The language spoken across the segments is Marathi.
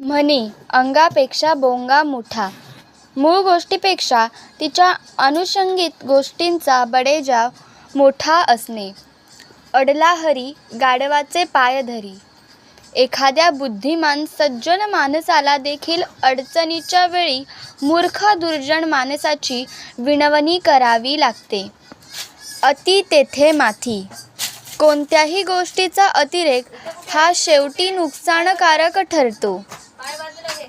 म्हणी अंगापेक्षा बोंगा मोठा. मूळ गोष्टीपेक्षा तिच्या अनुषंगिक गोष्टींचा बडेजाव मोठा असणे. अडला हरी गाढवाचे पाय धरी. एखाद्या बुद्धिमान सज्जन माणसाला देखील अडचणीच्या वेळी मूर्ख दुर्जन माणसाची विनवणी करावी लागते. अति तेथे माथी. कोणत्याही गोष्टीचा अतिरेक हा शेवटी नुकसानकारक ठरतो.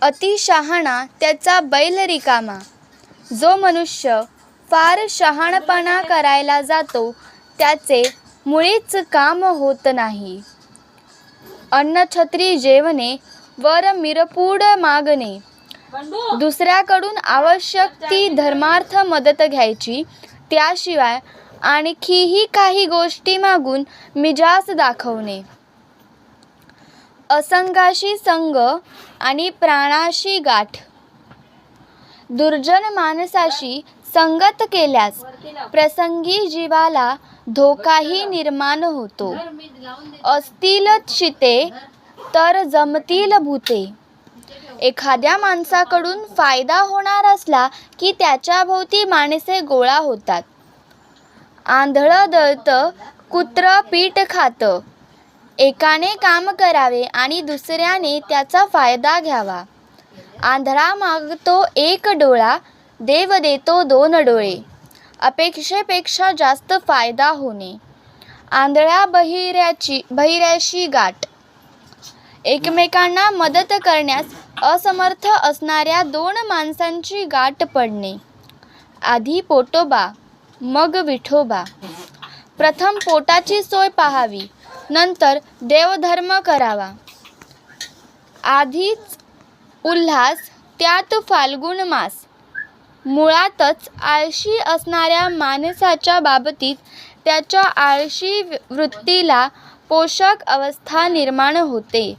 अति शहाणा त्याचा बैल रिकामा जो मनुष्य फार शहाणपणा करायला जातो त्याचे मुळीच काम होत नाही. अन्नछत्री जेवणे वर मिरपूड मागणे. दुसऱ्याकडून आवश्यक ती धर्मार्थ मदत घ्यायची त्याशिवाय आणखीही काही गोष्टी मागून मिजास दाखवणे. असंगाशी संग आणि प्राणाशी गाठ. दुर्जन माणसाशी संगत केल्यास प्रसंगी जीवाला धोकाही निर्माण होतो. असतील शिते तर जमतील भूते. एखाद्या माणसाकडून फायदा होणार असला की त्याच्याभोवती माणसे गोळा होतात. आंधळं दळतं कुत्रं पीठ खातं. एकाने काम करावे आणि दुसऱ्याने त्याचा फायदा घ्यावा. आंधळा मागतो एक डोळा देव देतो दोन डोळे. अपेक्षेपेक्षा जास्त फायदा होणे. आंधळ्या बहिऱ्याची बहिऱ्याशी गाठ. एकमेकांना मदत करण्यास असमर्थ असणाऱ्या दोन माणसांची गाठ पडणे. आधी पोटोबा मग विठोबा. प्रथम पोटाची सोय पाहावी. नंतर देवधर्म करावा. आधीच उल्हास त्यात फाल्गुन मास. मुळातच आळशी असणाऱ्या माणसाच्या बाबतीत त्याच्या आळशी वृत्तीला पोषक अवस्था निर्माण होते.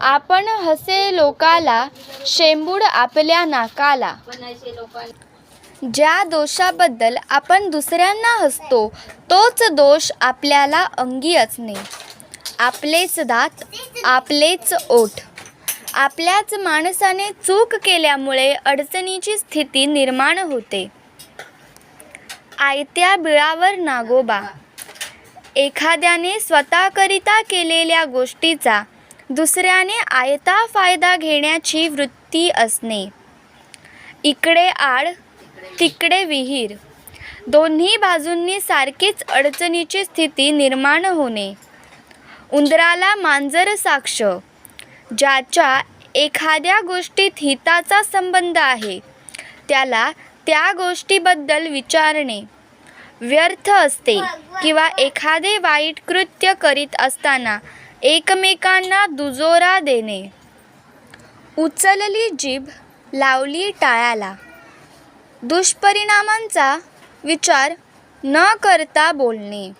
आपण हसे लोकाला शेंबूड आपल्या नाकाला. ज्या दोषाबद्दल आपण दुसऱ्यांना हसतो तोच दोष आपल्याला अंगी असणे आपलेच दात आपलेच ओठ. आपल्याच माणसाने चूक केल्यामुळे अडचणीची स्थिती निर्माण होते. आयत्या बिळावर नागोबा. एखाद्याने स्वतःकरिता केलेल्या गोष्टीचा दुसऱ्याने आयता फायदा घेण्याची वृत्ती असणे. इकडे आड तिकडे विहीर. दोन्ही बाजूंनी सारखीच अडचणीची स्थिती निर्माण होणे. उंदराला मांजर साक्ष ज्याच्या एखाद्या गोष्टीत हिताचा संबंध आहे त्याला त्या गोष्टीबद्दल विचारणे. व्यर्थ असते किंवा एखादे वाईट कृत्य करीत असताना एकमेकांना दुजोरा देणे. उचलली जीभ लावली टाळ्याला. दुष्परिणामांचा विचार न करता बोलणे.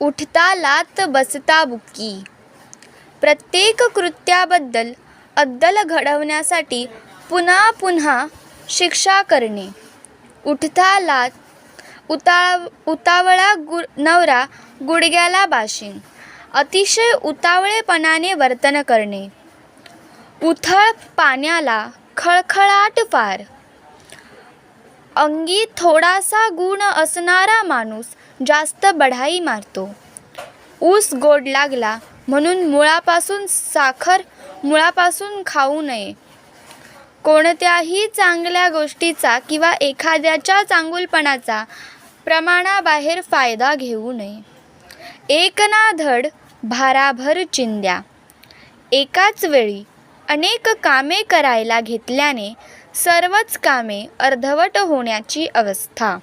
उठता लात बसता बुक्की. प्रत्येक कृत्याबद्दल अद्दल घडवण्यासाठी पुन्हा पुन्हा शिक्षा करणे. उठता लात उता उतावळा गु नवरा गुडघ्याला बाशिंग अतिशय उतावळेपणाने वर्तन करणे. उथळ पाण्याला खळखळाट फार. अंगी थोडासा गुण असणारा माणूस जास्त बढाई मारतो. ऊस गोड लागला म्हणून मुळापासून साखर मुळापासून खाऊ नये. कोणत्याही चांगल्या गोष्टीचा किंवा एखाद्याच्या चांगुलपणाचा प्रमाणाबाहेर फायदा घेऊ नये. एक ना धड भाराभर चिंध्या एकाच वेळी अनेक कामे करायला घेतल्याने सर्वच कामे अर्धवट होण्याची अवस्था.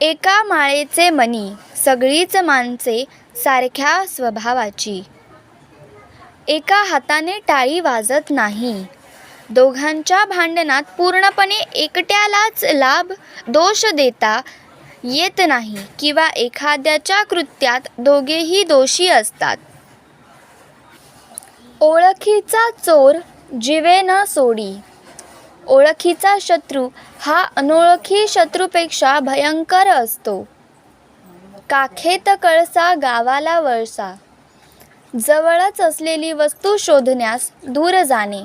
एका माळेचे मनी सगळीच माणसे सारख्या स्वभावाची. एका हाताने टाळी वाजत नाही. दोघांच्या भांडणात पूर्णपणे एकट्यालाच लाभ दोष देता येत नाही किंवा एखाद्याच्या कृत्यात दोघेही दोषी असतात. ओळखीचा चोर जिवे न सोडी. ओळखीचा शत्रू हा अनोळखी शत्रूपेक्षा भयंकर असतो. काखेत कळसा गावाला वळसा. जवळच असलेली वस्तू शोधण्यास दूर जाणे.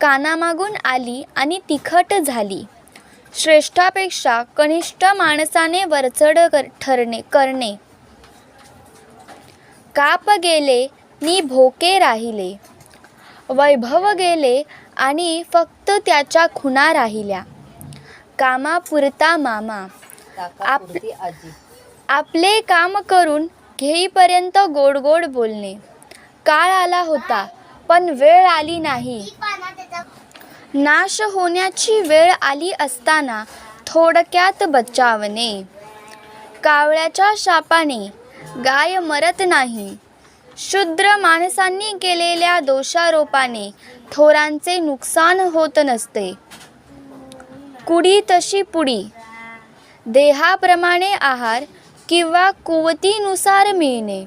कानामागून आली आणि तिखट झाली. श्रेष्ठापेक्षा कनिष्ठ माणसाने वरचढ कर ठरणे करणे. काप गेले नी भोके राहिले. वैभव गेले आणि फक्त त्याच्या खुणा राहिल्या. कामापुरता मामा. आजी. आपले काम करून घेईपर्यंत गोड गोड बोलणे. काळ आला होता पण वेळ आली नाही. नाश होण्याची वेळ आली असताना थोडक्यात बचावणे. कावळ्याच्या शापाने गाय मरत नाही. शूद्र माणसांनी केलेल्या दोषारोपाने थोरांचे नुकसान होत नसते. कुडी तशी पुडी. देहाप्रमाणे आहार किंवा कुवतीनुसार मिळणे.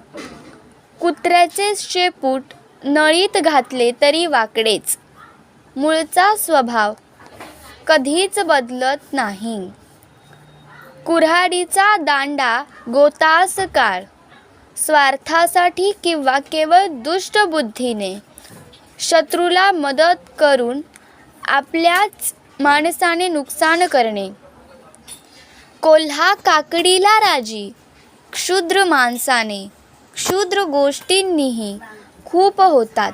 कुत्र्याचे शेपूट नळीत घातले तरी वाकडेच. मूळचा स्वभाव कधीच बदलत नाही. कुऱ्हाडीचा दांडा गोतास काळ. स्वार्थासाठी किंवा केवळ दुष्टबुद्धीने शत्रूला मदत करून आपल्याच माणसाने नुकसान करणे. कोल्हा काकडीला राजी क्षुद्र माणसाने क्षुद्र गोष्टींनीही खूप होतात.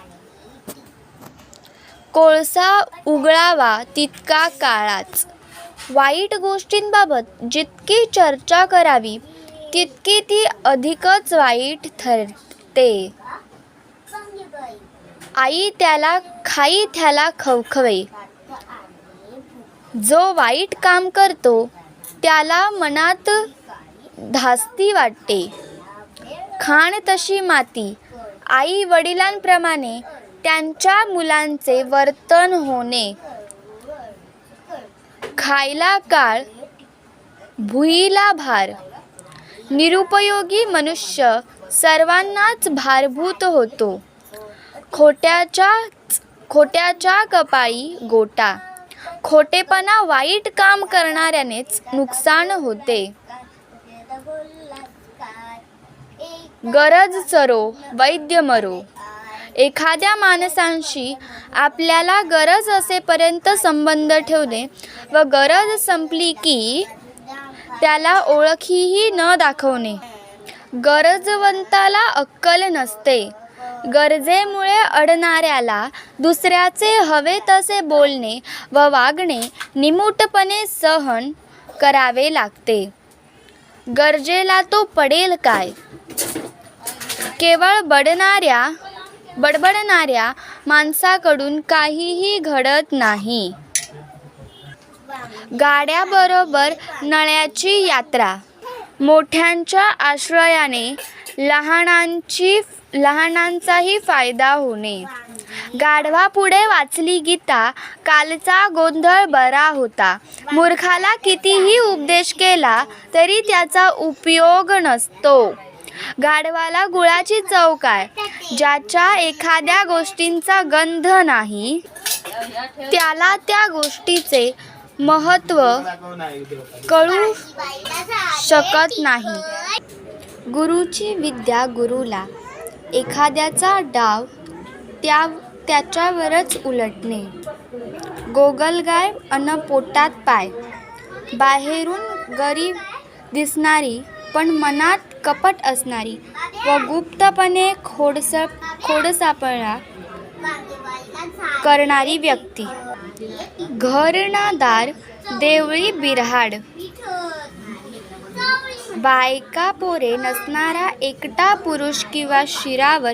कोळसा उगळावा तितका काळाच वाईट गोष्टींबाबत जितकी चर्चा करावी तितकी ती अधिकच वाईट ठरते. आई त्याला खाई त्याला खवखवे. जो वाईट काम करतो त्याला मनात धास्ती वाटते. खाण तशी माती. आई वडिलांप्रमाणे त्यांच्या मुलांचे वर्तन होणे. खायला काळ भुईला भार. निरुपयोगी मनुष्य सर्वांनाच भारभूत होतो. खोट्याच्या खोट्याच्या कपाळी गोटा. खोटेपणा वाईट काम करणाऱ्यानेच नुकसान होते. गरज चरो वैद्य मरो. एखाद्या माणसांशी आपल्याला गरज असेपर्यंत संबंध ठेवणे व गरज संपली की त्याला ओळखीही न दाखवणे. गरजवंताला अक्कल नसते. गरजेमुळे अडणाऱ्याला दुसऱ्याचे हवे तसे बोलणे व वागणे निमूटपणे सहन करावे लागते. गरजेला तो पडेल काय? केवळ बडणाऱ्या बडबडणाऱ्या माणसाकडून काहीही घडत नाही. गाड्याबरोबर नळ्याची यात्रा. मोठ्यांच्या आश्रयाने लहानांची लहानांचाही फायदा होणे. गाढवापुढे वाचली गीता कालचा गोंधळ बरा होता. मूर्खाला कितीही उपदेश केला तरी त्याचा उपयोग नसतो. गाढवाला गुळाची चव काय? ज्याच्या एखाद्या गोष्टींचा गंध नाही त्याला त्या गोष्टीचे महत्त्व कळू शकत नाही. गुरुची विद्या गुरुला एखाद्याचा डाव त्या त्याच्यावरच उलटणे. गोगलगाय अन पोटात पाय. बाहेरून गरीब दिसणारी पण मनात कपट असणारी व गुप्तपणे खोडस खोडसापळा करणारी व्यक्ती. घरणादार देवळी बिऱ्हाड बायका पोरे नसणारा एकटा पुरुष किंवा शिरावर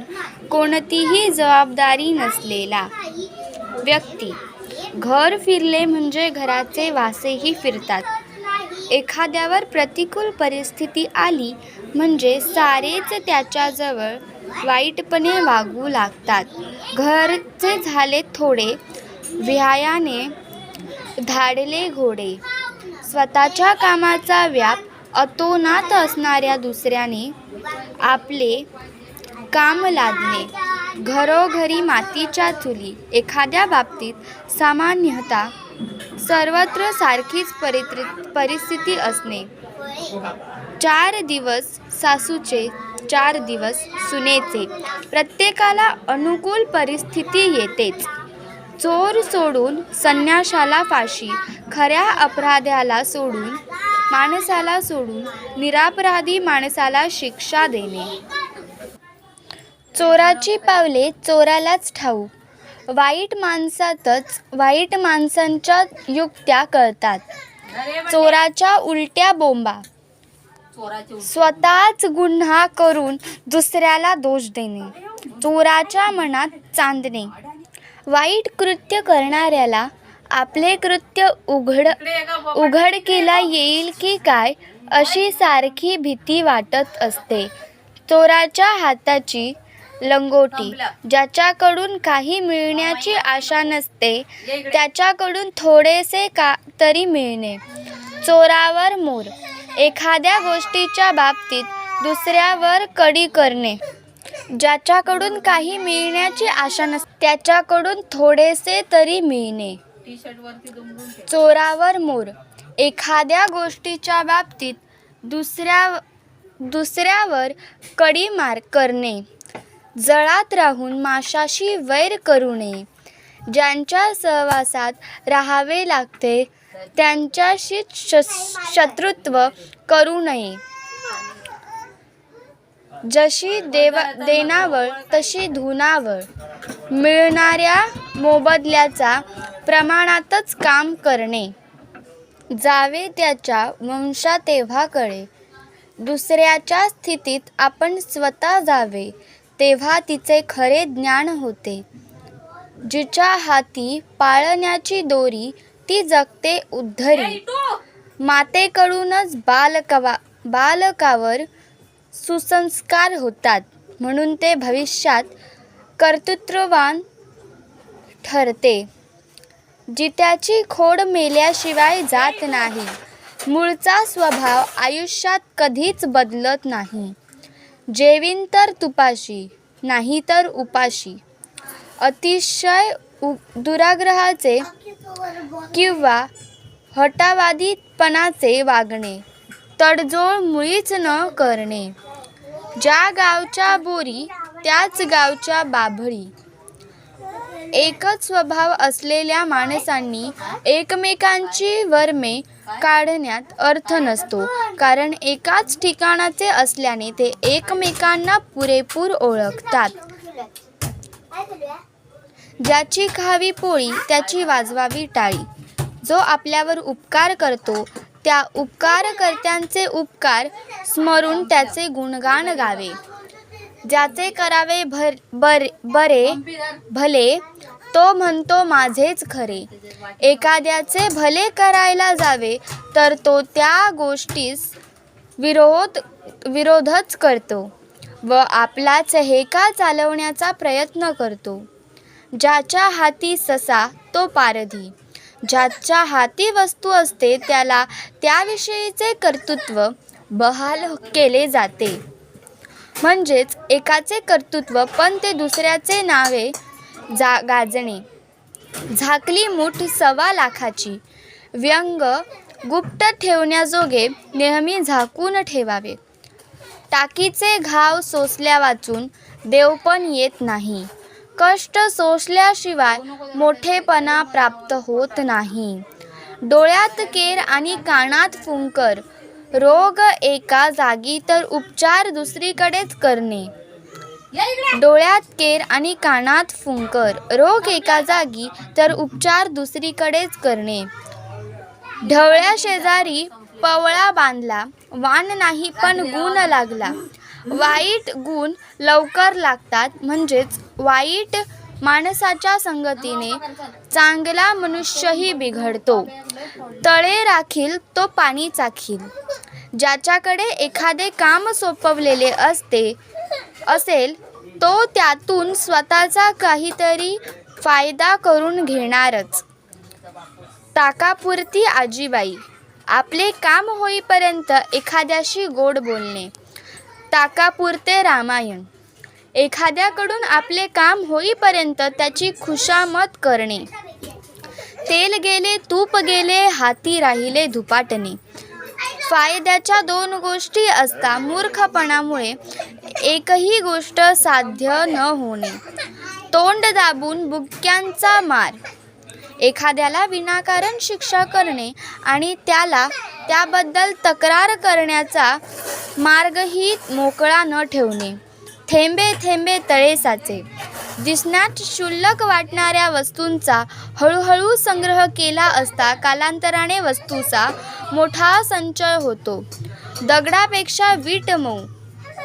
कोणतीही जबाबदारी नसलेला व्यक्ती. घर फिरले म्हणजे घराचे वासेही फिरतात. एखाद्यावर प्रतिकूल परिस्थिती आली म्हणजे सारेच त्याच्याजवळ वाईटपणे वागू लागतात. घरचे झाले थोडे व्यायाने धाडले घोडे. स्वतःच्या कामाचा व्याप अतोनात असणाऱ्या दुसऱ्याने आपले काम लादणे घरोघरी मातीच्या चुली एखाद्या बाबतीत सामान्यतः सर्वत्र सारखीच परित्रि परिस्थिती असणे. चार दिवस सासूचे चार दिवस सुनेचे. प्रत्येकाला अनुकूल परिस्थिती येतेच. चोर सोडून संन्याशाला फाशी खऱ्या अपराध्याला सोडून माणसाला सोडून निरापराधी माणसाला शिक्षा देणे. चोराची पावले चोरालाच ठाऊ. वाईट माणसातच वाईट माणसांच्या युक्त्या कळतात. चोराच्या उलट्या बोंबा. स्वतःच गुन्हा करून दुसऱ्याला दोष देणे. चोराच्या मनात चांदणे. वाईट कृत्य करणाऱ्याला आपले कृत्य उघड उघडकीला येईल की काय अशी सारखी भीती वाटत असते. चोराच्या हाताची लंगोटी ज्याच्याकडून काही मिळण्याची आशा नसते त्याच्याकडून थोडेसे का तरी मिळणे. चोरावर मोर एखाद्या गोष्टीच्या बाबतीत दुसऱ्यावर कडी करणे. ज्याच्याकडून काही मिळण्याची आशा नसते त्याच्याकडून थोडेसे तरी मिळणे. चोरावर मोर. एखाद्या गोष्टीच्या बाबतीत दुसऱ्या दुसऱ्यावर कडी मार करणे. जळात राहून माशाशी वैर करू नये. ज्यांच्या सहवासात राहावे लागते त्यांच्याशी शत्रुत्व करू नये. जशी देव देणावळ तशी धुनावळ. मिळणाऱ्या मोबदल्याचा प्रमाणातच काम करणे. जावे त्याच्या वंशा तेव्हा कळे. दुसऱ्याच्या स्थितीत आपण स्वतः जावे तेव्हा तिचे खरे ज्ञान होते. जिच्या हाती पाळण्याची दोरी ती जगते उद्धरी. मातेकडूनच बालकवा बालकावर सुसंस्कार होतात म्हणून ते भविष्यात कर्तृत्ववान ठरते. जित्याची खोड मेल्याशिवाय जात नाही. मूळचा स्वभाव आयुष्यात कधीच बदलत नाही. जेवीन तर तुपाशी नाही तर उपाशी. अतिशय उ दुराग्रहाचे किंवा हटावादीपणाचे वागणे. तडजोड मुळीच न करणे. ज्या गावच्या बोरी त्याच गावच्या बाभळी. एकच स्वभाव असलेल्या माणसांनी एकमेकांची वर्मे काढण्यात अर्थ नसतो. कारण एकाच ठिकाणाचे असल्याने ते एकमेकांना पुरेपूर ओळखतात. ज्याची खावी पोळी त्याची वाजवावी टाळी. जो आपल्यावर उपकार करतो त्या उपकारकर्त्यांचे उपकार स्मरून त्याचे गुणगान गावे. ज्याचे करावे भर बर बरे भले तो म्हणतो माझेच खरे. एखाद्याचे भले करायला जावे तर तो त्या गोष्टीस विरोध विरोधच करतो व आपला चहेका चालवण्याचा प्रयत्न करतो. ज्याच्या हाती ससा तो पारधी. ज्याच्या हाती वस्तू असते त्याला त्याविषयीचे कर्तृत्व बहाल केले जाते. म्हणजेच एकाचे कर्तृत्व पण ते दुसऱ्याचे नावे जा गाजणे. झाकली मूठ सव्वा लाखाची. व्यंग गुप्त ठेवण्याजोगे नेहमी झाकून ठेवावे. टाकीचे घाव सोसल्या वाचून देवपण येत नाही. कष्ट सोसल्याशिवाय मोठेपणा प्राप्त होत नाही. डोळ्यात केर आणि कानात फुंकर. रोग एका जागी तर उपचार दुसरीकडेच करणे. डोळ्यात केर आणि कानात फुंकर. रोग एका जागी तर उपचार दुसरीकडेच करणे. ढवळ्या शेजारी पवळा बांधला. वान नाही पण गुण लागला. वाईट गुण लवकर लागतात. म्हणजेच वाईट माणसाच्या संगतीने चांगला मनुष्यही बिघडतो. तळे राखील तो पाणी चाखील. ज्याच्याकडे एखादे काम सोपवलेले असते असेल तो त्यातून स्वतःचा काहीतरी फायदा करून घेणारच. ताकापुरती आजीबाई आपले काम होईपर्यंत एखाद्याशी गोड बोलणे. ताकापुरते रामायण. एखाद्याकडून आपले काम होईपर्यंत त्याची खुशामत करणे. तेल गेले तूप गेले हाती राहिले धुपाटणे. फायद्याच्या दोन गोष्टी असता मूर्खपणामुळे एकही गोष्ट साध्य न होणे. तोंड दाबून बुक्क्यांचा मार. एखाद्याला विनाकारण शिक्षा करणे आणि त्याला त्याबद्दल तक्रार करण्याचा मार्गही मोकळा न ठेवणे. थेंबे थेंबे तळे साचे. दिसण्यात क्षुल्लक वाटणाऱ्या वस्तूंचा हळूहळू संग्रह केला असता कालांतराने वस्तूचा मोठा संचय होतो. दगडापेक्षा वीट मऊ.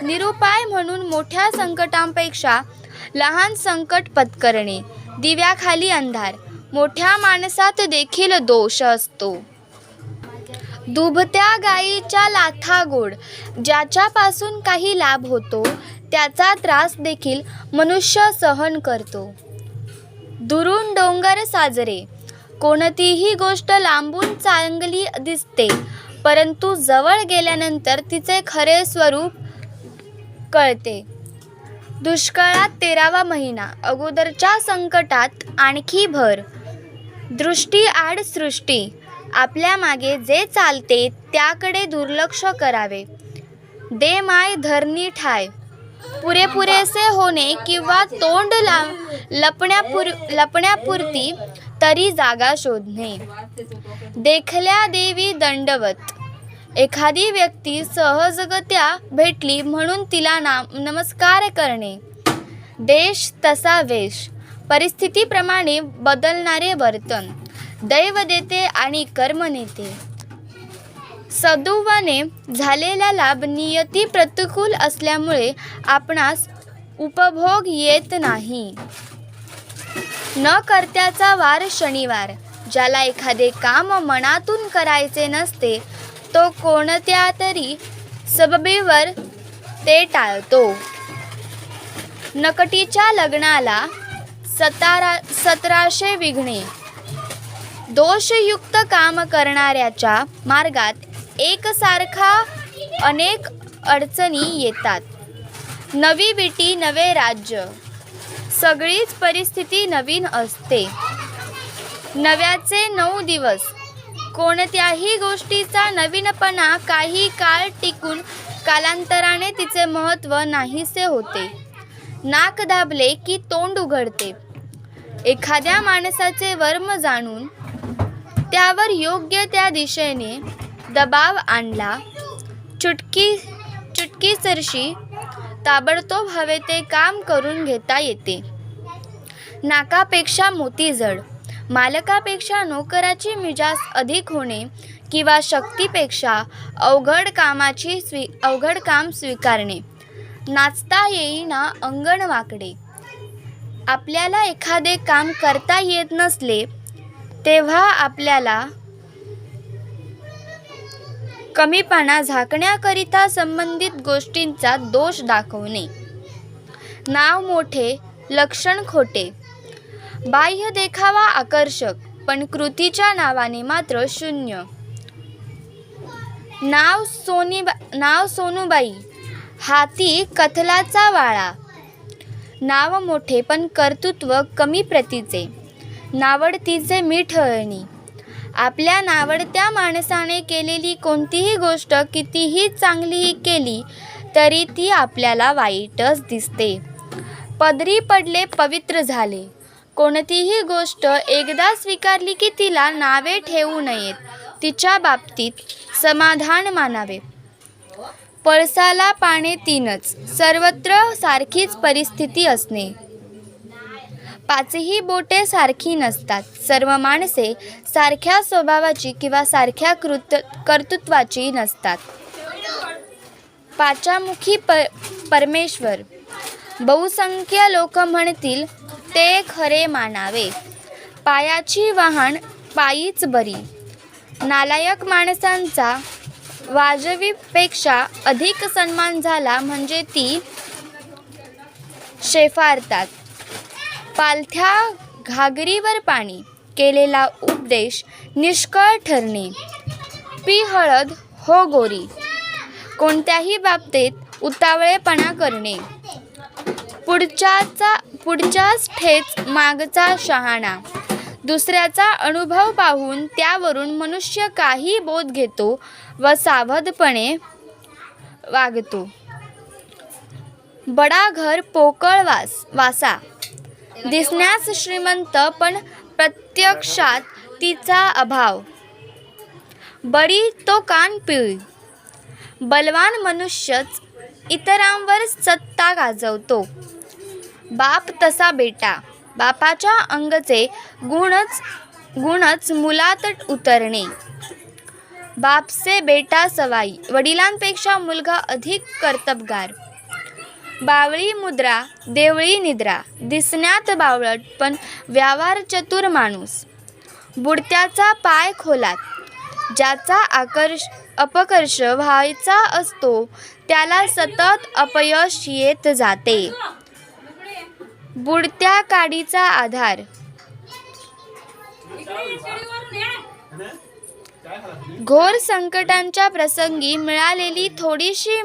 निरुपाय म्हणून मोठ्या संकटांपेक्षा लहान संकट पत्करणे दिव्याखाली अंधार. मोठ्या माणसात देखील दोष असतो. दुभत्या गायीच्या लाथा गोड ज्याच्यापासून काही लाभ होतो त्याचा त्रास देखील मनुष्य सहन करतो. दुरून डोंगर साजरे. कोणतीही गोष्ट लांबून चांगली दिसते परंतु जवळ गेल्यानंतर तिचे खरे स्वरूप कळते. दुष्काळात तेरावा महिना अगोदरच्या संकटात आणखी भर. दृष्टी आड सृष्टी. आपल्या मागे जे चालते त्याकडे दुर्लक्ष करावे. दे माय धरणी ठाय. पुरेपुरेसे होणे किंवा तोंड ला लपण्यापुर लपण्यापुरती तरी जागा शोधणे. देखल्या देवी दंडवत. एखादी व्यक्ती सहजगत्या भेटली म्हणून तिला नाम नमस्कार करणे. देश तसा वेश. परिस्थितीप्रमाणे बदलणारे वर्तन. दैव देते आणि कर्म नेते. सदुवाने झालेला लाभ नियती प्रतिकूल असल्यामुळे आपणास उपभोग येत नाही. न करत्याचा वार शनिवार ज्याला एखादे काम मनातून करायचे नसते तो कोणत्या तरी सबबीवर ते टाळतो. नकटीच्या लग्नाला सतारा सतराशे विघणे दोषयुक्त काम करणाऱ्याच्या मार्गात एकसारखा अनेक अडचणी येतात. नवी विटी नवे राज्य. सगळीच परिस्थिती नवीन असते. नव्याचे नऊ दिवस. कोणत्याही गोष्टीचा नवीनपणा काही काळ टिकून कालांतराने तिचे महत्त्व नाहीसे होते. नाक दाबले की तोंड उघडते. एखाद्या माणसाचे वर्म जाणून त्यावर योग्य त्या दिशेने दबाव आणला. चुटकी चुटकीसरशी ताबडतोब हवे ते काम करून घेता येते. नाकापेक्षा मोती जड मालकापेक्षा नोकराची मिजाज अधिक होणे किंवा शक्तीपेक्षा अवघड कामाची स्वी अवघड काम स्वीकारणे. नाचता येईना अंगण वाकडे. आपल्याला एखादे काम करता येत नसले तेव्हा आपल्याला कमीपणा झाकण्याकरिता संबंधित गोष्टींचा दोष दाखवणे. नाव मोठे लक्षण खोटे. बाह्य देखावा आकर्षक पण कृतीच्या नावाने मात्र शून्य. नाव सोनीबा नाव सोनूबाई. हाती कथलाचा वाळा. नाव मोठे पण कर्तृत्व कमी प्रतीचे. नावडतीचे मिठळणी आपल्या नावडत्या माणसाने केलेली कोणतीही गोष्ट कितीही चांगलीही केली तरी ती आपल्याला वाईटच दिसते. पदरी पडले पवित्र झाले. कोणतीही गोष्ट एकदा स्वीकारली की तिला नावे ठेवू नयेत. तिच्या बाबतीत समाधान मानावे. पळसाला पाने तीनच. सर्वत्र सारखीच परिस्थिती असणे. पाचही बोटे सारखी नसतात. सर्व माणसे सारख्या स्वभावाची किंवा सारख्या कृत कर्तृत्वाची नसतात. पाचामुखी प परमेश्वर. बहुसंख्य लोक म्हणतील ते खरे मानावे. पायाची वाहन पायीच बरी. नालायक माणसांचा वाजवीपेक्षा अधिक सन्मान झाला म्हणजे ती शेफारतात. पालथ्या घागरीवर पाणी केलेला उपदेश निष्कळ ठरणे. पी हळद हो गोरी. कोणत्याही बाबतीत उतावळेपणा करणे. पुढच्याचा पुढच्याच ठेच मागचा शहाणा. दुसऱ्याचा अनुभव पाहून त्यावरून मनुष्य काही बोध घेतो व सावधपणे वागतो. बडा घर पोकळ वास वासा. दिसण्यास श्रीमंत पण प्रत्यक्षात तिचा अभाव. बळी तो कान पिळी. बलवान मनुष्यच इतरांवर सत्ता गाजवतो. बाप तसा बेटा. बापाच्या अंगचे गुणच गुणच मुलात उतरणे. बापसे बेटा सवाई. वडिलांपेक्षा मुलगा अधिक कर्तबगार. बावळी मुद्रा देवळी निद्रा दिसण्यात बावळट पण व्यवहार चतुर माणूस. बुडत्याचा पाय खोलात. ज्याचा आकर्ष अपकर्ष व्हायचा असतो त्याला सतत अपयश येत जाते. बुडत्या काडीचा आधार. घोर संकटांच्या प्रसंगी मिळालेली थोडीशी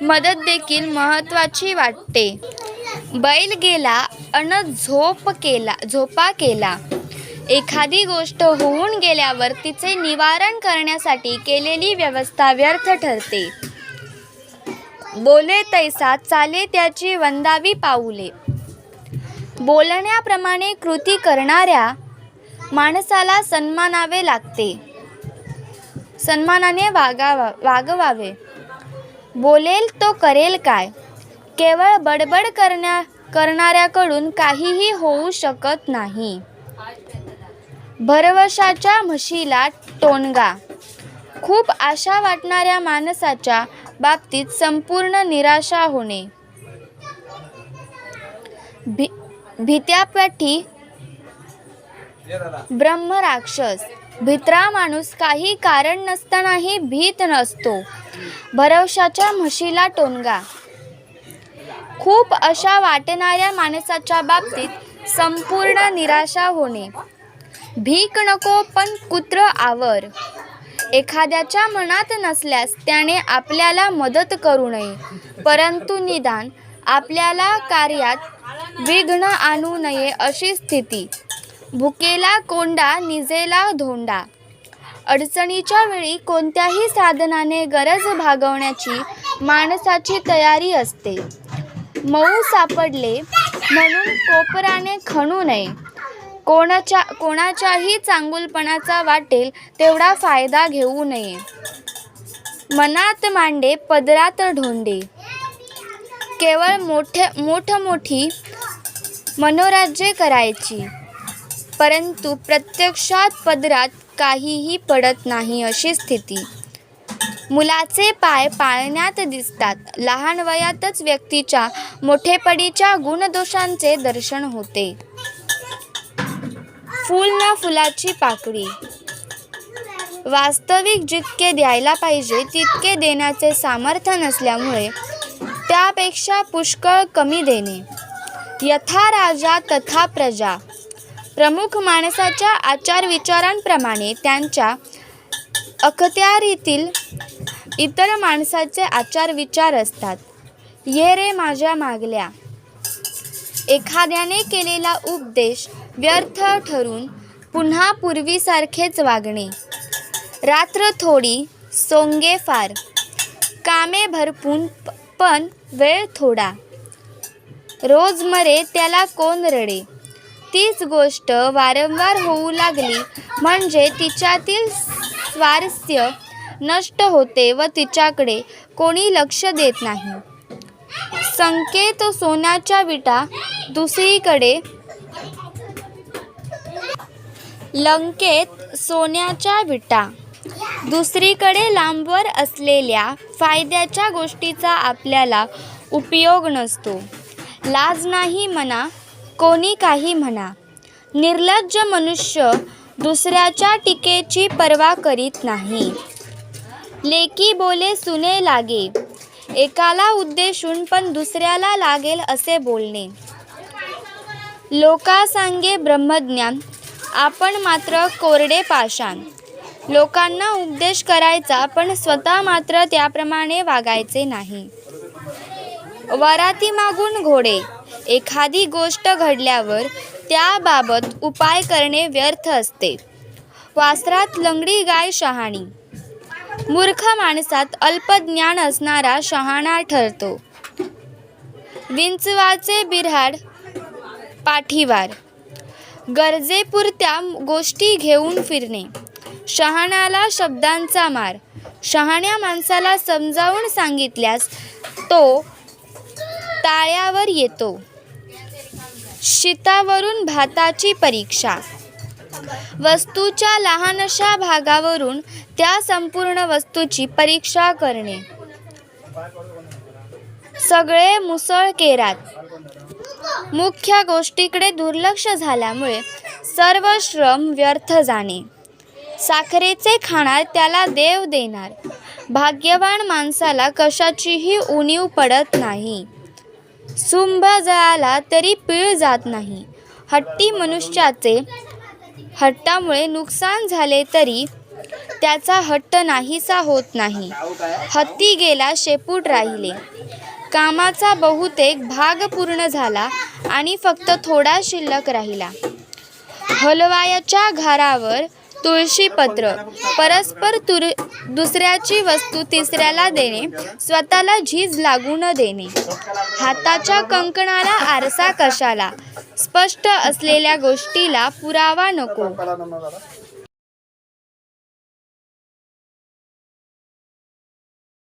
मदत देखील महत्त्वाची वाटते. बैल गेला अन झोप केला झोपा केला. एखादी गोष्ट होऊन गेल्यावर तिचे निवारण करण्यासाठी केलेली व्यवस्था व्यर्थ ठरते. बोले तैसा चाले त्याची वंदावी पाऊले. बोलण्याप्रमाणे कृती करणाऱ्या माणसाला सन्मानावे लागते. सन्मानाने वागावा वागवावे. बोलेल तो करेल काय? केवळ बडबड करण्या करणाऱ्याकडून काहीही होऊ शकत नाही. भरवशाच्या म्हशीला टोनगा खूप आशा वाटणाऱ्या माणसाच्या बाबतीत संपूर्ण निराशा होणे. भी भीत्यापाठी ब्रह्मराक्षस. भित्रा माणूस काही कारण नसतानाही भीत नसतो. भरवशाच्या म्हशीला टोनगा. खूप अशा वाटणाऱ्या माणसाच्या बाबतीत संपूर्ण निराशा होणे. भीक नको पण कुत्र आवर. एखाद्याच्या मनात नसल्यास त्याने आपल्याला मदत करू नये. परंतु निदान आपल्याला कार्यात विघ्न आणू नये अशी स्थिती. भुकेला कोंडा निजेला धोंडा. अडचणीच्या वेळी कोणत्याही साधनाने गरज भागवण्याची माणसाची तयारी असते. मऊ सापडले म्हणून कोपराने खणू नये. कोणाच्या कोणाच्याही चांगुलपणाचा वाटेल तेवढा फायदा घेऊ नये. मनात मांडे पदरात ढोंडे. केवळ मोठे मोठमोठी मनोराज्ये करायची. परंतु प्रत्यक्षात पदरात काहीही पडत नाही अशी स्थिती. मुलाचे पाय पाळण्यात दिसतात. लहान वयातच व्यक्तीच्या मोठेपणीच्या गुणदोषांचे दर्शन होते. फूल ना फुलाची पाकळी. वास्तविक जितके द्यायला पाहिजे तितके देण्याचे सामर्थ्य नसल्यामुळे त्यापेक्षा पुष्कळ कमी देणे. यथा राजा तथा प्रजा. प्रमुख माणसाच्या आचार विचारांप्रमाणे त्यांच्या अखत्यारीतील इतर माणसाचे आचार विचार असतात. ये रे माझ्या मागल्या. एखाद्याने केलेला उपदेश व्यर्थ ठरून पुन्हा पूर्वीसारखेच वागणे. रात्र थोडी सोंगे फार. कामे भरपून प- पण वेळ थोडा. रोज मरे त्याला कोण रडे. तीच गोष्ट वारंवार होऊ लागली म्हणजे तिच्यातील स्वारस्य नष्ट होते व तिच्याकडे कोणी लक्ष देत नाही. संकेत सोन्याच्या विटा दुसरीकडे. लंकेत सोन्याच्या विटा. दुसरीकडे लांबवर असलेल्या फायद्याच्या गोष्टीचा आपल्याला उपयोग नसतो. लाज नाही म्हणा कोणी काही म्हणा. निर्लज्ज मनुष्य दुसऱ्याच्या टीकेची पर्वा करीत नाही. लेकी बोले सुने लागे. एकाला उद्देशून पण दुसऱ्याला लागेल असे बोलणे. लोका सांगे ब्रह्मज्ञान आपण मात्र कोरडे पाषाण. लोकांना उपदेश करायचा पण स्वतः मात्र त्याप्रमाणे वागायचे नाही. वराती मागून घोडे. एखादी गोष्ट घडल्यावर त्याबाबत उपाय करणे व्यर्थ असते. वासरात लंगडी गाय शहाणी. मूर्ख माणसात अल्प ज्ञान असणारा शहाणा ठरतो. विंचवाचे बिऱ्हाड पाठीवार. गरजेपुरत्या गोष्टी घेऊन फिरणे. शहाण्याला शब्दांचा मार. शहाण्या माणसाला समजावून सांगितल्यास तो ताळ्यावर येतो. शितावरून भाताची परीक्षा. वस्तूच्या लहानशा भागावरून त्या संपूर्ण वस्तूची परीक्षा करणे. सगळे मुसळ केरात. मुख्य गोष्टीकडे दुर्लक्ष झाल्यामुळे सर्व श्रम व्यर्थ जाणे. साखरेचे खाणार त्याला देव देणार. भाग्यवान माणसाला कशाचीही उणीव पडत नाही. सुंभ जळाला तरी पीळ जात नाही. हट्टी मनुष्याचे हट्टामुळे नुकसान झाले तरी त्याचा हट्ट नाहीसा होत नाही. हत्ती गेला शेपूट राहिले. कामाचा बहुतेक भाग पूर्ण झाला आणि फक्त थोडा शिल्लक राहिला. हलवायाच्या घरावर तुळशीपत्र. परस्पर तुर दुसऱ्याची वस्तू तिसऱ्याला देणे स्वतःला झीज लागू न देणे. हाताच्या कंकणाला आरसा कशाला? स्पष्ट असलेल्या गोष्टीला पुरावा नको.